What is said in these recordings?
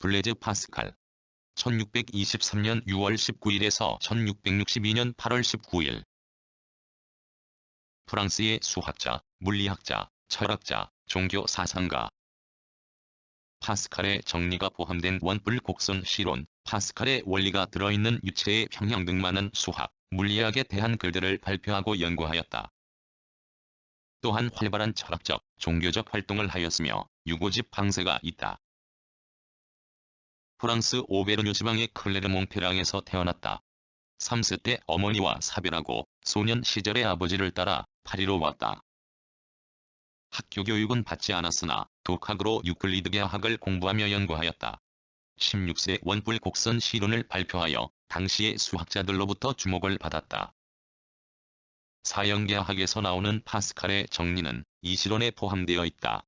블레즈 파스칼 1623년 6월 19일에서 1662년 8월 19일 프랑스의 수학자, 물리학자, 철학자, 종교 사상가 파스칼의 정리가 포함된 원뿔 곡선 실론, 파스칼의 원리가 들어있는 유체의 평형 등 많은 수학, 물리학에 대한 글들을 발표하고 연구하였다. 또한 활발한 철학적, 종교적 활동을 하였으며 유고집 방세가 있다. 프랑스 오베르뉴 지방의 클레르몽페랑에서 태어났다. 3세 때 어머니와 사별하고 소년 시절의 아버지를 따라 파리로 왔다. 학교 교육은 받지 않았으나 독학으로 유클리드계학을 공부하며 연구하였다. 16세 원뿔 곡선 실론을 발표하여 당시의 수학자들로부터 주목을 받았다. 사형계학에서 나오는 파스칼의 정리는 이 실론에 포함되어 있다.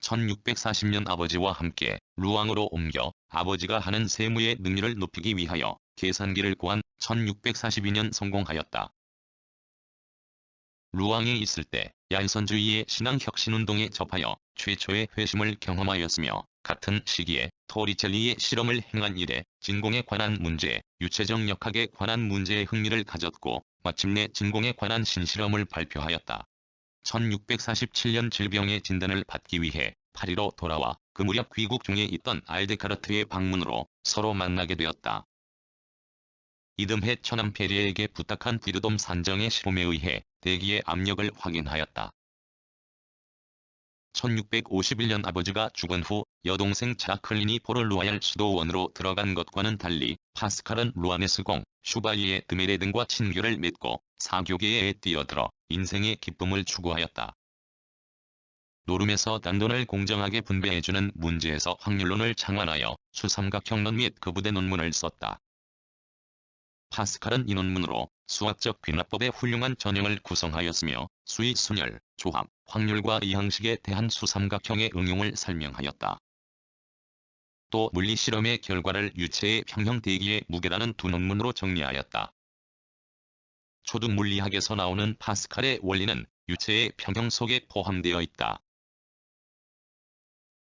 1640년 아버지와 함께 루앙으로 옮겨 아버지가 하는 세무의 능률을 높이기 위하여 계산기를 구한 1642년 성공하였다. 루앙에 있을 때 얀선주의의 신앙혁신운동에 접하여 최초의 회심을 경험하였으며 같은 시기에 토리첼리의 실험을 행한 이래 진공에 관한 문제, 유체적 역학에 관한 문제에 흥미를 가졌고 마침내 진공에 관한 신실험을 발표하였다. 1647년 질병의 진단을 받기 위해 파리로 돌아와 그 무렵 귀국 중에 있던 알데카르트의 방문으로 서로 만나게 되었다. 이듬해 처남페리에게 부탁한 비르돔 산정의 실험에 의해 대기의 압력을 확인하였다. 1651년 아버지가 죽은 후 여동생 자클린이 포를루아얄 수도원으로 들어간 것과는 달리 파스칼은 루아네스공, 슈바이에 드메레 등과 친교를 맺고 사교계에 뛰어들어 인생의 기쁨을 추구하였다. 노름에서 단돈을 공정하게 분배해주는 문제에서 확률론을 창안하여 수삼각형론 및 그부대 논문을 썼다. 파스칼은 이 논문으로 수학적 귀납법의 훌륭한 전형을 구성하였으며 수의 순열, 조합, 확률과 이 형식에 대한 수삼각형의 응용을 설명하였다. 또 물리 실험의 결과를 유체의 평형 대기의 무게라는 두 논문으로 정리하였다. 초등 물리학에서 나오는 파스칼의 원리는 유체의 평형 속에 포함되어 있다.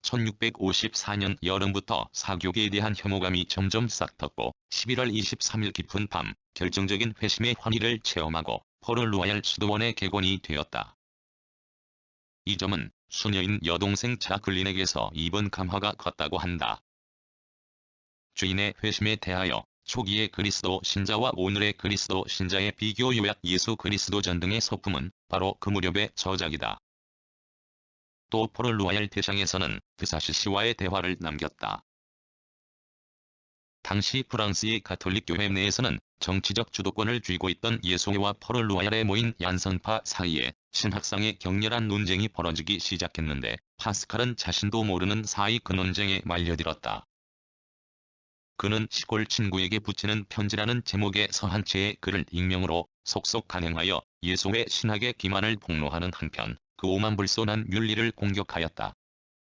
1654년 여름부터 사교계에 대한 혐오감이 점점 싹텄고 11월 23일 깊은 밤 결정적인 회심의 환희를 체험하고 포를루아얄 수도원의 객원이 되었다. 이 점은 수녀인 여동생 자클린에게서 입은 감화가 컸다고 한다. 주인의 회심에 대하여 초기의 그리스도 신자와 오늘의 그리스도 신자의 비교 요약 예수 그리스도 전 등의 서품은 바로 그 무렵의 저작이다. 또 포를 루아얄 대상에서는 드사시시와의 대화를 남겼다. 당시 프랑스의 가톨릭 교회 내에서는 정치적 주도권을 쥐고 있던 예송회와 포를 루아얄에 모인 얀선파 사이에 신학상의 격렬한 논쟁이 벌어지기 시작했는데 파스칼은 자신도 모르는 사이 그 논쟁에 말려들었다. 그는 시골 친구에게 붙이는 편지라는 제목의 서한 채의 글을 익명으로 속속 간행하여 예송회 신학의 기만을 폭로하는 한편 그 오만불손한 윤리를 공격하였다.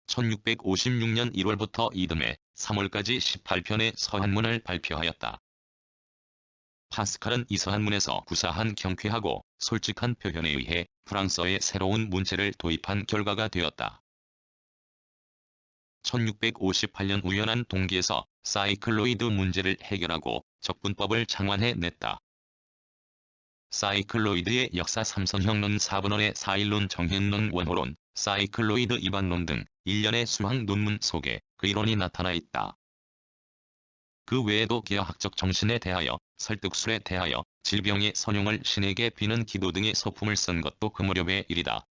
1656년 1월부터 이듬해 3월까지 18편의 서한문을 발표하였다. 파스칼은 이 서한문에서 구사한 경쾌하고 솔직한 표현에 의해 프랑스어의 새로운 문체를 도입한 결과가 되었다. 1658년 우연한 동기에서 사이클로이드 문제를 해결하고 적분법을 창완해냈다. 사이클로이드의 역사 삼선형론 4분원의 사일론 정현론 원호론, 사이클로이드 이반론 등 일련의 수학 논문 속에 그 이론이 나타나 있다. 그 외에도 개혁학적 정신에 대하여, 설득술에 대하여, 질병의 선용을 신에게 비는 기도 등의 서품을 쓴 것도 그 무렵의 일이다.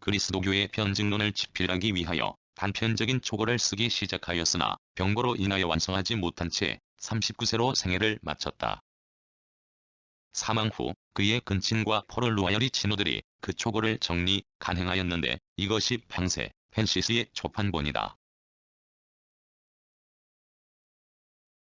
그리스도교의 변증론을 집필하기 위하여 단편적인 초고를 쓰기 시작하였으나 병고로 인하여 완성하지 못한 채 39세로 생애를 마쳤다. 사망 후 그의 근친과 포를 루아열이 친구들이 그 초고를 정리, 간행하였는데 이것이 평세 펜시스의 초판본이다.